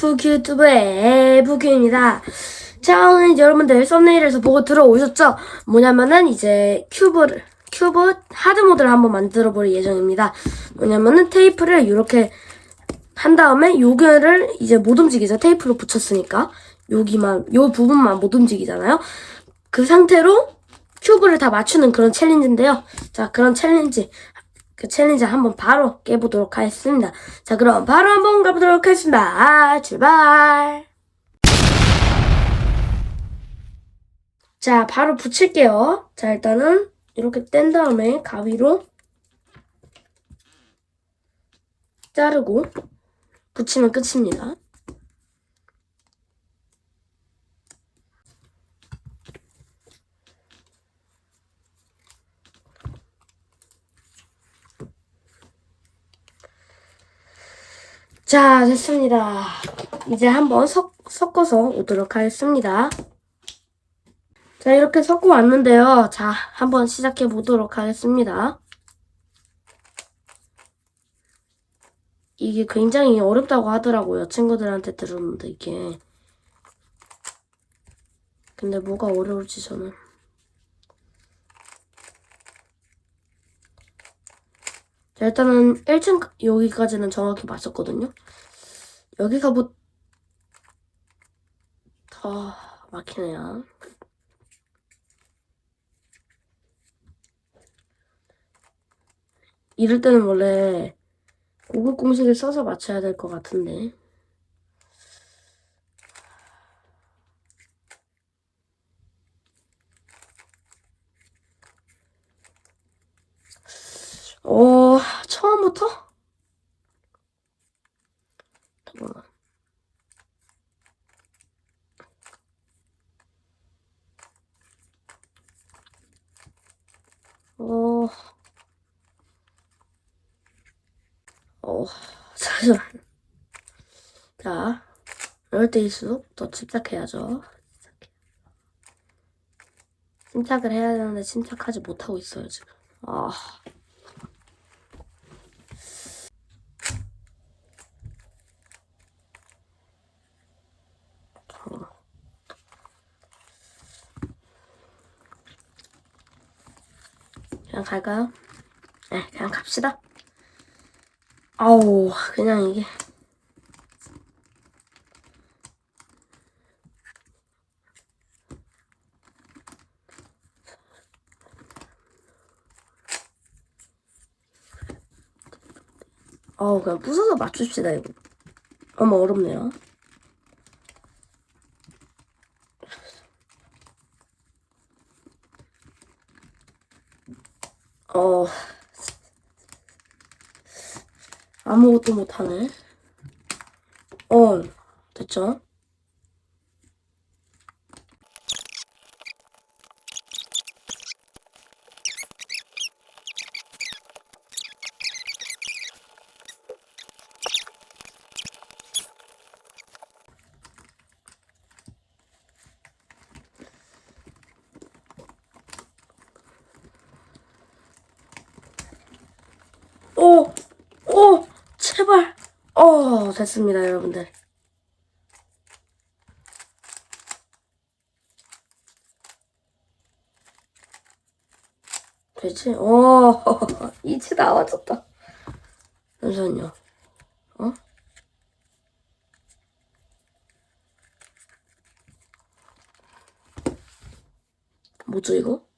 부규 유튜브의 부규입니다. 자, 오늘 여러분들 썸네일에서 보고 들어오셨죠? 뭐냐면은 이제 큐브를, 큐브 하드 모드를 한번 만들어 볼 예정입니다. 뭐냐면은 테이프를 이렇게 한 다음에 요거를 이제 못 움직이죠. 테이프로 붙였으니까. 여기만, 요 부분만 못 움직이잖아요. 그 상태로 큐브를 다 맞추는 그런 챌린지인데요. 자, 그런 챌린지. 그 챌린지 한번 바로 깨보도록 하겠습니다. 자, 그럼 바로 한번 가보도록 하겠습니다. 아, 출발! 자, 바로 붙일게요. 자, 일단은 이렇게 뗀 다음에 가위로 자르고 붙이면 끝입니다. 자, 됐습니다. 이제 한번 섞, 섞어서 오도록 하겠습니다. 자, 이렇게 섞고 왔는데요. 자, 한번 시작해 보도록 하겠습니다. 이게 굉장히 어렵다고 하더라고요. 친구들한테 들었는데, 이게. 근데 뭐가 어려울지 저는. 자, 일단은 1층 여기까지는 정확히 맞췄거든요. 여기가 뭐, 더 막히네요. 이럴 때는 원래 고급 공식을 써서 맞춰야 될 것 같은데. 어, 처음부터? 잠깐만. 어, 어, 잠시만. 자, 이럴 때일수록 더 침착해야죠. 침착을 해야 되는데 침착하지 못하고 있어요, 지금. 아. 그냥 갈까요? 네, 그냥 갑시다. 아우, 그냥 이게. 아우, 그냥 부숴서 맞춥시다, 이거. 너무 어렵네요. 어, 아무것도 못하네. 어, 됐죠? 오, 오, 제발. 어, 됐습니다, 여러분들. 되지? 오, 이치 나와졌다. 잠시만요. 어? 뭐죠, 이거?